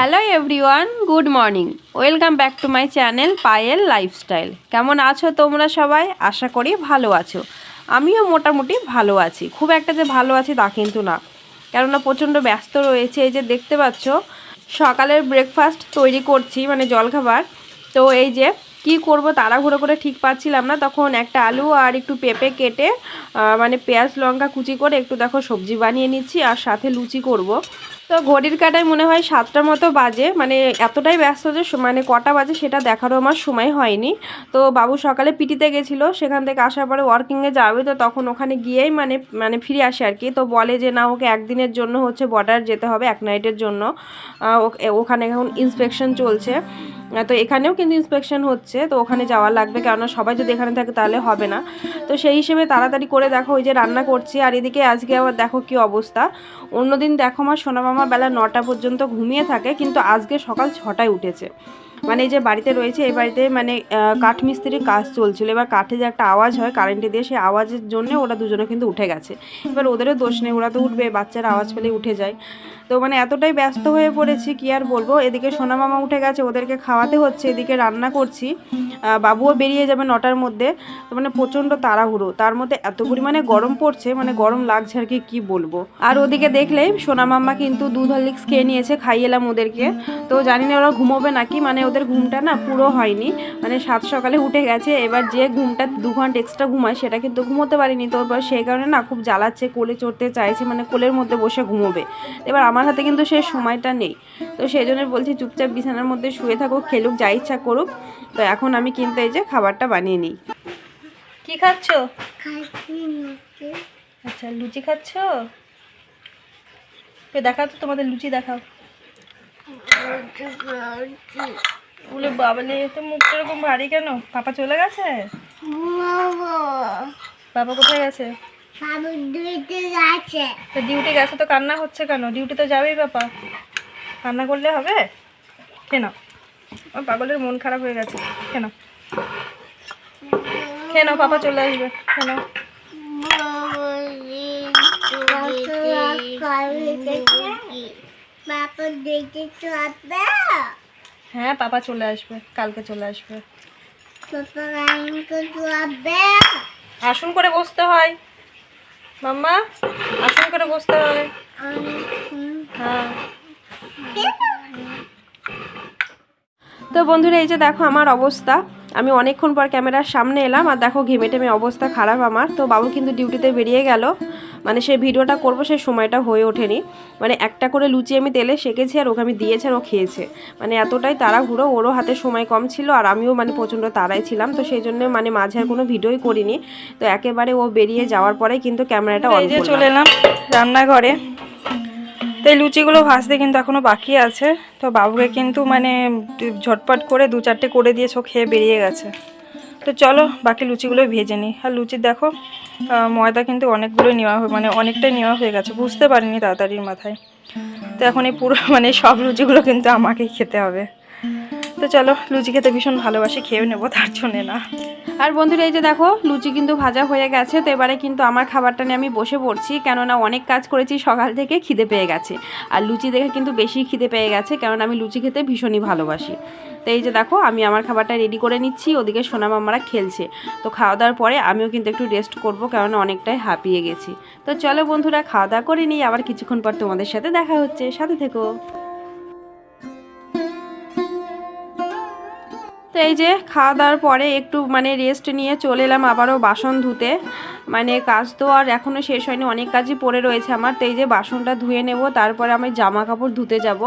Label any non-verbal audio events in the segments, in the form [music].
Hello everyone good morning welcome back to my channel Payel lifestyle কেমন আছো তোমরা সবাই? আশা করি ভালো আছো। আমিও মোটামুটি ভালো আছি। খুব একটা যে ভালো আছি তা কিন্তু না। কেননা প্রচণ্ড ব্যস্ত রয়েছে। এই যে দেখতে পাচ্ছ, সকালের ব্রেকফাস্ট তৈরি করছি মানে জলখাবার। তো এই যে কি করব তাড়াহুড়ো করে ঠিক পাচ্ছিলাম না। তখন একটা আলু আর একটু পেঁপে কেটে মানে পেঁয়াজ, লঙ্কা কুচি করে একটু দেখো সবজি বানিয়ে নিচ্ছি। আর সাথে লুচি করব। তো ঘড়ির কাটায় মনে হয় সাতটার মতো বাজে মানে এতটাই ব্যস্ত যে মানে কটা বাজে সেটা দেখারও আমার সময় হয়নি। তো বাবু সকালে পিটিতে গেছিল, সেখান থেকে আসার পরে ওয়ার্কিংয়ে যাবে, তো তখন ওখানে গিয়েই মানে মানে ফিরে আসে আর কি। তো বলে যে, না, ওকে একদিনের জন্য হচ্ছে বর্ডার যেতে হবে, এক নাইটের জন্য। ওখানে এখন ইন্সপেকশন চলছে। তো এখানেও কিন্তু ইন্সপেকশন হচ্ছে, তো ওখানে যাওয়া লাগবে, কেননা সবাই যদি এখানে থাকে তাহলে হবে না। তো সেই হিসেবে তাড়াতাড়ি করে দেখো ওই যে রান্না করছি, আর এদিকে আজকে আবার দেখো কি অবস্থা। অন্যদিন দেখো আমার সোনা মামা বেলা নটা পর্যন্ত ঘুমিয়ে থাকে, কিন্তু আজকে সকাল ছটায় উঠেছে। মানে এই যে বাড়িতে রয়েছে এই বাড়িতে মানে আহ, কাঠমিস্ত্রির কাজ চলছিল। এবার কাঠে যে একটা আওয়াজ হয় কারেন্টে দিয়ে সেই আওয়াজের জন্য ওরা দুজনে কিন্তু উঠে গেছে। এবার ওদেরও দোষ নেই ওরা তো উঠবে বাচ্চার আওয়াজ পেলে উঠে যায়। তো মানে এতটাই ব্যস্ত হয়ে পড়েছি কি আর বলব? এদিকে সোনা মামা উঠে গেছে ওদেরকে খাওয়াতে হচ্ছে এদিকে রান্না করছি। বাবুও বেরিয়ে যাবে নটার মধ্যে। তো মানে প্রচণ্ড তাড়াহুড়ো। তার মধ্যে এত পরিমাণে গরম পড়ছে মানে গরম লাগছে আর কি কী বলব? আর ওদিকে দেখলে সোনা মাম্মা কিন্তু দুধ হরলিক্স খেয়ে নিয়েছে খাইয়ে এলাম ওদেরকে। তো জানি না ওরা ঘুমোবে নাকি মানে ওদের ঘুমটা না পুরো হয়নি। মানে সাত সকালে উঠে গেছে এবার যে ঘুমটা দু ঘণ্টা এক্সট্রা ঘুমায় সেটা কিন্তু ঘুমোতে পারিনি তো এবার সেই কারণে না খুব জ্বালাচ্ছে কোলে চড়তে চাইছে মানে কোলের মধ্যে বসে ঘুমোবে। এবার আমার হাতে কিন্তু সেই সময়টা নেই। তো সেই জন্য বলছি চুপচাপ বিছানার মধ্যে শুয়ে থাকুক খেলুক যা ইচ্ছা করুক। তো এখন আমি কিন্তু এই যে খাবারটা বানিয়ে নিই। কি খাচ্ছ? আচ্ছা লুচি খাচ্ছ? দেখাও তো তোমাদের লুচি দেখাও। বলে বাবালে তো মুখটা এরকম ভারী কেন? পাপা চলে গেছে? বাবা কোথায় গেছে? তো ডিউটি গেছে তো কান্না হচ্ছে কেন? ডিউটি তো যাবেই বাবা। কান্না করলে হবে? কেন আমার পাগলের মন খারাপ হয়ে গেছে। কেন কেন পাপা চলে আসবে। কেন বাবা দেখে তো আসবে হ্যাঁ পাপা চলে আসবে কালকে চলে আসবে। আমাকে তো আসবে আসন করে বসতে হয়। মাম্মা আসন করে বসতে হয়। হ্যাঁ। তো বন্ধুরা এই যে দেখো আমার অবস্থা। আমি অনেকক্ষণ পর ক্যামেরার সামনে এলাম আর দেখো ঘেমে টেমে অবস্থা খারাপ আমার। তো বাবু কিন্তু ডিউটিতে বেরিয়ে গেল। মানে সেই ভিডিওটা করব সেই সময়টা হয়ে ওঠেনি। মানে একটা করে লুচি আমি তেলে সেকেছি আর ওকে আমি দিয়েছি আর ও খেয়েছে। মানে এতটাই তাড়াহুড়ো ওরও হাতে সময় কম ছিল আর আমিও মানে প্রচণ্ড তাড়াই ছিলাম। তো সেই জন্য মানে মাঝে আর কোনো ভিডিওই করিনি। তো একেবারে ও বেরিয়ে যাওয়ার পরে কিন্তু ক্যামেরাটা চলে এলাম রান্নাঘরে। তো এই লুচিগুলো ভাজতে কিন্তু এখনও বাকি আছে। তো বাবুকে কিন্তু মানে ঝটপট করে দু চারটে করে দিয়েছে খেয়ে বেরিয়ে গেছে। তো চলো বাকি লুচিগুলো ভেজে নিই। আর লুচি দেখো ময়দা কিন্তু অনেকগুলো নেওয়া মানে অনেকটাই নেওয়া হয়ে গেছে। বুঝতে পারিনি তাড়াতাড়ির মাথায়। তো এখন এই পুরো [laughs] মানে সব লুচিগুলো কিন্তু আমাকেই খেতে হবে। তো চলো, লুচি খেতে ভীষণ ভালোবাসি খেয়ে নেব, তার জন্যে না। আর বন্ধুরা, এই যে দেখো, লুচি কিন্তু ভাজা হয়ে গেছে, তো এবারে কিন্তু আমার খাবারটা নিয়ে আমি বসে পড়ছি, কেননা অনেক কাজ করেছি, সকাল থেকে খিদে পেয়ে গেছে। আর লুচি দেখে কিন্তু বেশি খিদে পেয়ে গেছে, কেননা আমি লুচি খেতে ভীষণই ভালোবাসি। তো এই যে দেখো, আমি আমার খাবারটা রেডি করে নিচ্ছি, ওদিকে সোনা মামারা খেলছে। তো খাওয়া দাওয়ার পরে আমিও কিন্তু একটু রেস্ট করব, কেননা অনেকটাই হাঁপিয়ে গেছি। তো চলো বন্ধুরা, খাওয়া দাওয়া করে নিই, আবার কিছুক্ষণ পর তোমাদের সাথে দেখা হচ্ছে, সাথে থেকো। এই যে খাওয়া দাওয়ার পরে একটু মানে রেস্ট নিয়ে চলে এলাম আবারও বাসন ধুতে। মানে কাজ তো আর এখনও শেষ হয়নি, অনেক কাজই পড়ে রয়েছে আমার। তো এই যে বাসনটা ধুয়ে নেব, তারপরে আমি জামা কাপড় ধুতে যাব।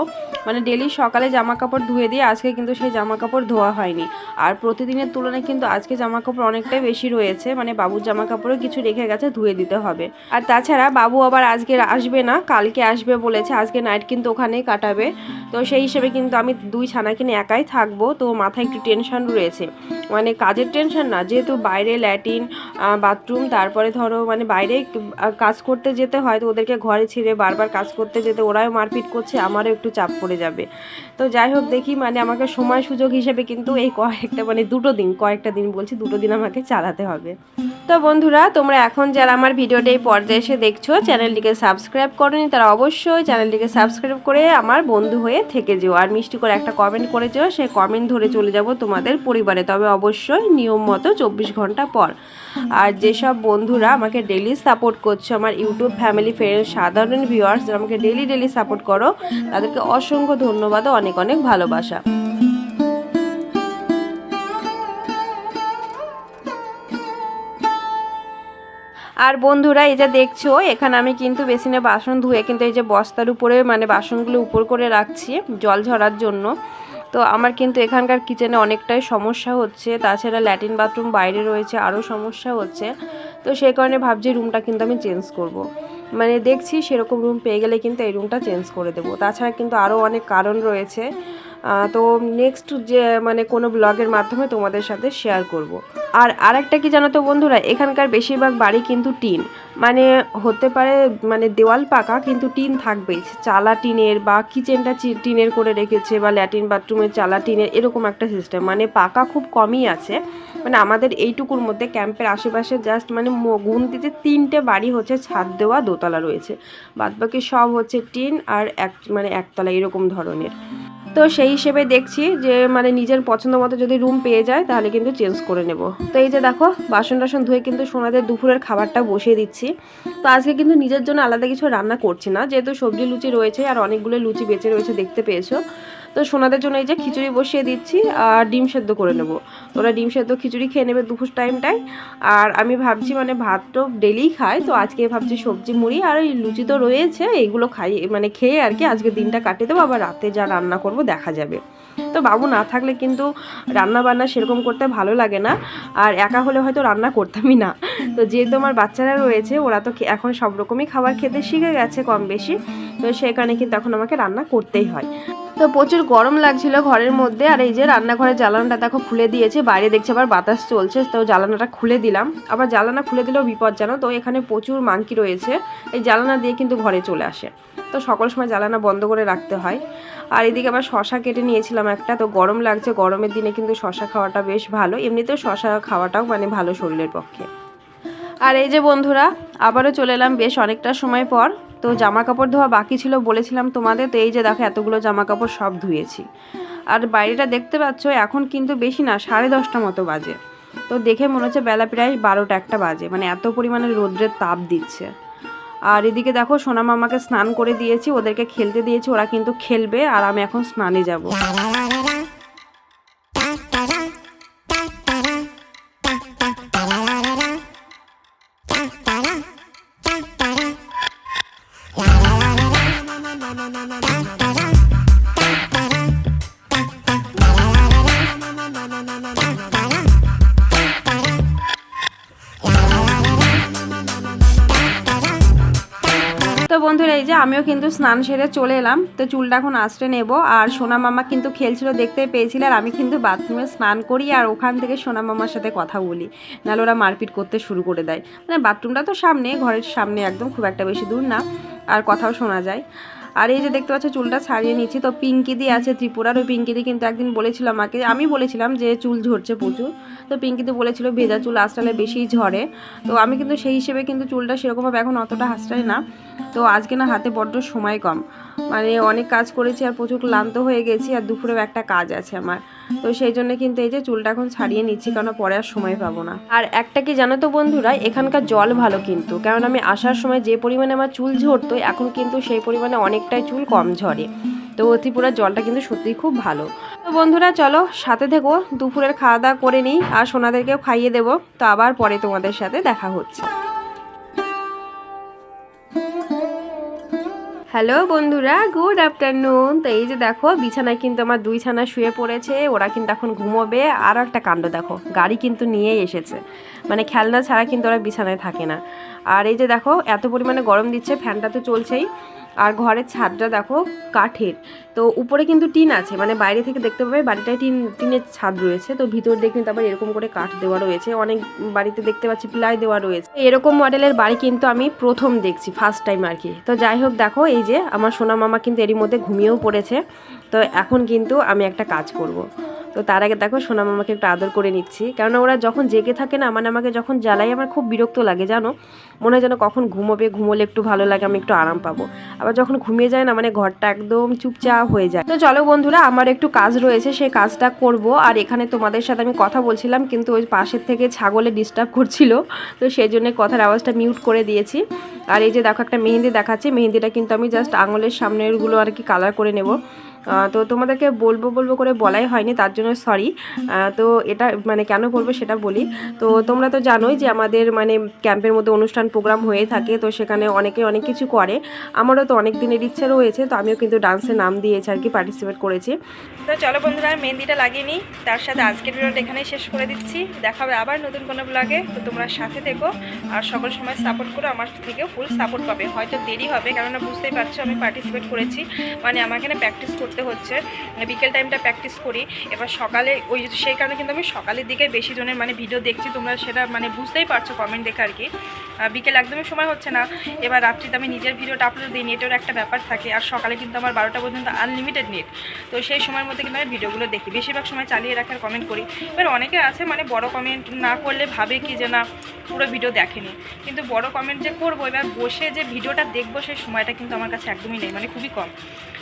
মানে ডেলি সকালে জামা কাপড় ধুয়ে দিয়ে আজকে কিন্তু সেই জামা কাপড় ধোয়া হয়নি। আর প্রতিদিনের তুলনায় কিন্তু আজকে জামা কাপড় অনেকটাই বেশি রয়েছে মানে বাবুর জামা কাপড়ও কিছু রেখে গেছে, ধুয়ে দিতে হবে। আর তাছাড়া বাবু আবার আজকে আসবে না, কালকে আসবে বলেছে, আজকে নাইট কিন্তু ওখানেই কাটাবে। তো সেই হিসেবে কিন্তু আমি দুই ছানা কিনে একাই থাকব, তো মাথায় একটু টেনশন রয়েছে। মানে কাজের টেনশন না, যেহেতু বাইরে ল্যাটিন বাথরুম তারপর তারপরে ধরো মানে বাইরে কাজ করতে যেতে হয় তো ওদেরকে ঘরে ছেড়ে বারবার কাজ করতে যেতে, ওরাও মারপিট করছে, আমারও একটু চাপ পড়ে যাবে। তো যাই হোক দেখি মানে আমাকে সময় সুযোগ হিসেবে কিন্তু এই কয়েকটা মানে দুটো দিন, কয়েকটা দিন বলছি, দুটো দিন আমাকে চালাতে হবে। তো বন্ধুরা, তোমরা এখন যারা আমার ভিডিওটা এই পর্যায়ে এসে দেখছ, চ্যানেলটিকে সাবস্ক্রাইব করনি, তারা অবশ্যই চ্যানেলটিকে সাবস্ক্রাইব করে আমার বন্ধু হয়ে থেকে যেও। আর মিষ্টি করে একটা কমেন্ট করে যেও সেই কমেন্ট ধরে চলে যাব তোমাদের পরিবারে। তবে অবশ্যই নিয়ম মতো চব্বিশ ঘণ্টা পর। আর যেসব বন্ধুরা, আমাকে ডেলি সাপোর্ট করছ, আমার ইউটিউব ফ্যামিলি ফ্রেন্ড সাধারণ ভিউয়ার্স যারা আমাকে ডেলি ডেলি সাপোর্ট করো, তাদেরকে অসংখ্য ধন্যবাদ ও অনেক অনেক ভালোবাসা। আর বন্ধুরা, এই যে দেখছ, এখানে আমি কিন্তু বেসিনে বাসন ধুয়ে কিন্তু এই যে বস্তার উপরে মানে বাসনগুলো উপর করে রাখছি, জল ঝরার জন্য। তো আমার কিন্তু এখানকার কিচেনে অনেকটাই সমস্যা হচ্ছে। তাছাড়া ল্যাট্রিন বাথরুম বাইরে রয়েছে, আরও সমস্যা হচ্ছে। তো সেই কারণে ভাবছি রুমটা কিন্তু আমি চেঞ্জ করব। মানে দেখছি সেরকম রুম পেয়ে গেলে কিন্তু এই রুমটা চেঞ্জ করে দেবো। তাছাড়া কিন্তু আরও অনেক কারণ রয়েছে। তো নেক্সট যে মানে কোনো ব্লগের মাধ্যমে তোমাদের সাথে শেয়ার করব। আর আরেকটা কি জানো তো বন্ধুরা, এখানকার বেশিরভাগ বাড়ি কিন্তু টিন। মানে হতে পারে মানে দেওয়াল পাকা, কিন্তু টিন থাকবেই। চালা টিনের বা কিচেনটা টিনের করে রেখেছে বা ল্যাট্রিন বাথরুমের চালা টিনের, এরকম একটা সিস্টেম মানে পাকা খুব কমই আছে। মানে আমাদের এইটুকুর মধ্যে ক্যাম্পের আশেপাশে জাস্ট মানে গুনতিতে তিনটে বাড়ি হচ্ছে, ছাদ দেওয়া দোতলা রয়েছে। বাদবাকি সব হচ্ছে টিন আর এক মানে একতলা, এরকম ধরনের। তো সেই হিসেবে দেখছি যে মানে নিজের পছন্দ মতো যদি রুম পেয়ে যায়, তাহলে কিন্তু চেঞ্জ করে নেব। তো এই যে দেখো, বাসন টাসন ধুয়ে কিন্তু সোনাদের দুপুরের খাবারটা বসিয়ে দিচ্ছি। তো আজকে কিন্তু নিজের জন্য আলাদা কিছু রান্না করছি না। যেহেতু সবজি লুচি রয়েছে আর অনেকগুলো লুচি বেঁচে রয়েছে দেখতে পেয়েছ। তো সোনাদের জন্য এই যে খিচুড়ি বসিয়ে দিচ্ছি আর ডিম সেদ্ধ করে নেব। ওরা ডিম সেদ্ধ খিচুড়ি খেয়ে নেবে দুপুর টাইমটায় আর আমি ভাবছি মানে ভাত তো ডেলিই খাই, তো আজকে ভাবছি সবজি মুড়ি আর ওই লুচি তো রয়েছে এইগুলো খাই মানে খেয়ে আর কি আজকে দিনটা কাটিয়ে দেবো, আবার রাতে যা রান্না করব দেখা যাবে। তো বাবু না থাকলে কিন্তু রান্না বান্না সেরকম করতে ভালো লাগে না, আর একা হলে হয়তো রান্না করতামই না। তো যেহেতু আমার বাচ্চারা রয়েছে, ওরা তো এখন সব রকমই খাবার খেতে শিখে গেছে কম বেশি, তো সেখানে কিন্তু এখন আমাকে রান্না করতেই হয়। তো প্রচুর গরম লাগছিল ঘরের মধ্যে, আর এই যে রান্নাঘরের জ্বালানাটা দেখো খুলে দিয়েছে, বাইরে দেখছে আবার বাতাস চলছে, তো জ্বালানাটা খুলে দিলাম। আবার জ্বালানা খুলে দিলেও বিপদ জানো তো, এখানে প্রচুর মাংকি রয়েছে, এই জ্বালানা দিয়ে কিন্তু ঘরে চলে আসে। তো সকল সময় জ্বালানা বন্ধ করে রাখতে হয়। আর এদিকে আবার শশা কেটে নিয়েছিলাম একটা, তো গরম লাগছে, গরমের দিনে কিন্তু শশা খাওয়াটা বেশ ভালো, এমনিতেও শশা খাওয়াটাও মানে ভালো শরীরের পক্ষে। আর এই যে বন্ধুরা, আবারও চলে এলাম বেশ অনেকটা সময় পর তো জামা কাপড় ধোয়া বাকি ছিল, বলেছিলাম তোমাদের, তো এই যে দেখো এতগুলো জামা কাপড় সব ধুয়েছি। আর বাইরেটা দেখতে পাচ্ছ, এখন কিন্তু বেশি না, সাড়ে দশটা মতো বাজে। তো দেখে মনে হচ্ছে বেলা প্রায় বারোটা একটা বাজে মানে এত পরিমাণে রৌদ্রের তাপ দিচ্ছে। আর এদিকে দেখো সোনা মামাকে স্নান করে দিয়েছি, ওদেরকে খেলতে দিয়েছি, ওরা কিন্তু খেলবে, আর আমি এখন স্নানে যাব। আমিও কিন্তু স্নান সেরে চলে এলাম। তো চুলটা এখন আঁচড়ে নেব। আর সোনা মামা কিন্তু খেলছিল দেখতে পেয়েছিল। আর আমি কিন্তু বাথরুমে স্নান করি আর ওখান থেকে সোনা মামার সাথে কথা বলি। নাহলে ওরা মারপিট করতে শুরু করে দেয়। মানে বাথরুমটা তো সামনে, ঘরের সামনে একদম খুব একটা বেশি দূর না। আর কথাও শোনা যায়। আর এই যে দেখতে পাচ্ছ, চুলটা ছাড়িয়ে নিচ্ছি। তো পিঙ্কিদি আছে ত্রিপুরার, ওই পিঙ্কিদি কিন্তু একদিন বলেছিলাম আমাকে, আমি বলেছিলাম যে চুল ঝরছে প্রচুর। তো পিঙ্কিদি বলেছিল, ভেজা চুল আঁচড়ালে বেশি ঝরে। তো আমি কিন্তু সেই হিসেবে কিন্তু চুলটা সেরকমভাবে এখন অতটা হাসটাই না। তো আজকে না হাতে বড্ড সময় কম। মানে অনেক কাজ করেছি আর প্রচুর ক্লান্ত হয়ে গেছি আর দুপুরেও একটা কাজ আছে আমার। তো সেই জন্য কিন্তু এই যে চুলটা এখন ছাড়িয়ে নিচ্ছি, কারণ পরে আর সময় পাবো না। আর একটা কি জানো তো বন্ধুরা, এখানকার জল ভালো কিন্তু। কারণ আমি আসার সময় যে পরিমাণে আমার চুল ঝরতো, এখন কিন্তু সেই পরিমাণে অনেকটাই চুল কম ঝরে। তো ত্রিপুরার জলটা কিন্তু সত্যিই খুব ভালো। তো বন্ধুরা, চলো সাথে থেকো, দুপুরের খাওয়া দাওয়া করে নিই, আর সোনাদেরকেও খাইয়ে দেবো। তো আবার পরে তোমাদের সাথে দেখা হচ্ছে। হ্যালো বন্ধুরা, গুড আফটারনুন। তো এই যে দেখো, বিছানায় কিন্তু আমার দুই ছানা শুয়ে পড়েছে, ওরা কিন্তু এখন ঘুমোবে। আরও একটা কাণ্ড দেখো, গাড়ি কিন্তু নিয়েই এসেছে। মানে খেলনা ছাড়া কিন্তু ওরা বিছানায় থাকে না। আর এই যে দেখো, এত পরিমাণে গরম দিচ্ছে, ফ্যানটা তো চলছেই। আর ঘরের ছাদটা দেখো কাঠের। তো উপরে কিন্তু টিন আছে মানে বাইরে থেকে দেখতে পাবে বাড়িটায় টিন, টিনের ছাদ রয়েছে। তো ভিতর কিন্তু আবার এরকম করে কাঠ দেওয়া রয়েছে। অনেক বাড়িতে দেখতে পাচ্ছি প্লাই দেওয়া রয়েছে। এরকম মডেলের বাড়ি কিন্তু আমি প্রথম দেখছি ফার্স্ট টাইম আর কি। তো যাই হোক, দেখো এই যে আমার সোনা মামা কিন্তু এরই মধ্যে ঘুমিয়েও পড়েছে। তো এখন কিন্তু আমি একটা কাজ করব। তো তার আগে দেখো, সোনা মামাকে একটু আদর করে নিচ্ছি। কেননা ওরা যখন জেগে থাকে না মানে আমাকে যখন জ্বালাই, আমার খুব বিরক্ত লাগে, জানো? মনে হয় যেন কখন ঘুমোবে, ঘুমোলে একটু ভালো লাগে, আমি একটু আরাম পাবো। আবার যখন ঘুমিয়ে যায় না মানে ঘরটা একদম চুপচাপ হয়ে যায়। তো চলো বন্ধুরা, আমার একটু কাজ রয়েছে সেই কাজটা করব। আর এখানে তোমাদের সাথে আমি কথা বলছিলাম, কিন্তু ওই পাশের থেকে ছাগলে ডিস্টার্ব করছিল, তো সেই জন্য কথার আওয়াজটা মিউট করে দিয়েছি। আর এই যে দেখো, একটা মেহেন্দি দেখাচ্ছি। মেহেন্দিটা কিন্তু আমি জাস্ট আঙুলের সামনেরগুলো আর কি কালার করে নেব। তো তোমাদেরকে বলব বলব করে বলাই হয়নি, তার জন্য সরি তো এটা মানে কেন বলব সেটা বলি। তো তোমরা তো জানোই যে আমাদের মানে ক্যাম্পের মধ্যে অনুষ্ঠান প্রোগ্রাম হয়ে থাকে, তো সেখানে অনেকে অনেক কিছু করে। আমারও তো অনেক দিনের ইচ্ছে রয়েছে, তো আমিও কিন্তু ডান্সে নাম দিয়েছি আর কি পার্টিসিপেট করেছি। তো চলো বন্ধুরা, মেহেন্দিটা লাগিয়ে তার সাথে আজকের ভিডিওটা এখানেই শেষ করে দিচ্ছি। দেখা হবে আবার নতুন কোনো ব্লগে তো তোমরা সাথে থেকো আর সকল সময় সাপোর্ট করো, আমার থেকেও ফুল সাপোর্ট পাবে। হয়তো দেরি হবে, কেননা বুঝতেই পারছ আমি পার্টিসিপেট করেছি। মানে আমাকে না প্র্যাকটিস করতে হচ্ছে। মানে বিকেল টাইমটা প্র্যাকটিস করি। এবার সকালে ওই সেই কারণে কিন্তু আমি সকালের দিকে বেশি জনের মানে ভিডিও দেখছি। তোমরা সেটা মানে বুঝতেই পারছ কমেন্ট দেখে আর কি। বিকেল একদমই সময় হচ্ছে না। এবার রাত্রিতে আমি নিজের ভিডিওটা আপলোড দিই নেটের একটা ব্যাপার থাকে। আর সকালে কিন্তু আমার বারোটা পর্যন্ত আনলিমিটেড নেট তো সেই সময়ের মধ্যে কিন্তু আমি ভিডিওগুলো দেখি। বেশিরভাগ সময় চালিয়ে রাখার কমেন্ট করি। এবার অনেকে আছে মানে বড় কমেন্ট না করলে ভাবে কি যে না পুরো ভিডিও দেখেনি। কিন্তু বড় কমেন্ট যে করব, এবার বসে যে ভিডিওটা দেখব, সেই সময়টা কিন্তু আমার কাছে একদমই নেই মানে খুবই কম।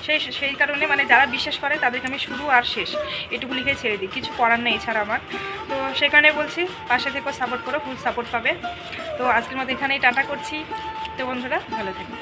সেই সেই কারণে মানে যারা বিশ্বাস করে, তাদেরকে আমি শুরু আর শেষ এটুকু লিখে ছেড়ে দিই, কিছু করার নেই এছাড়া আমার। তো সেখানে বলছি, পাশে থেকেও সাপোর্ট করো ফুল সাপোর্ট পাবে। তো আজকের মতো এখানেই টাটা করছি। তো বন্ধুরা, ভালো থেকো।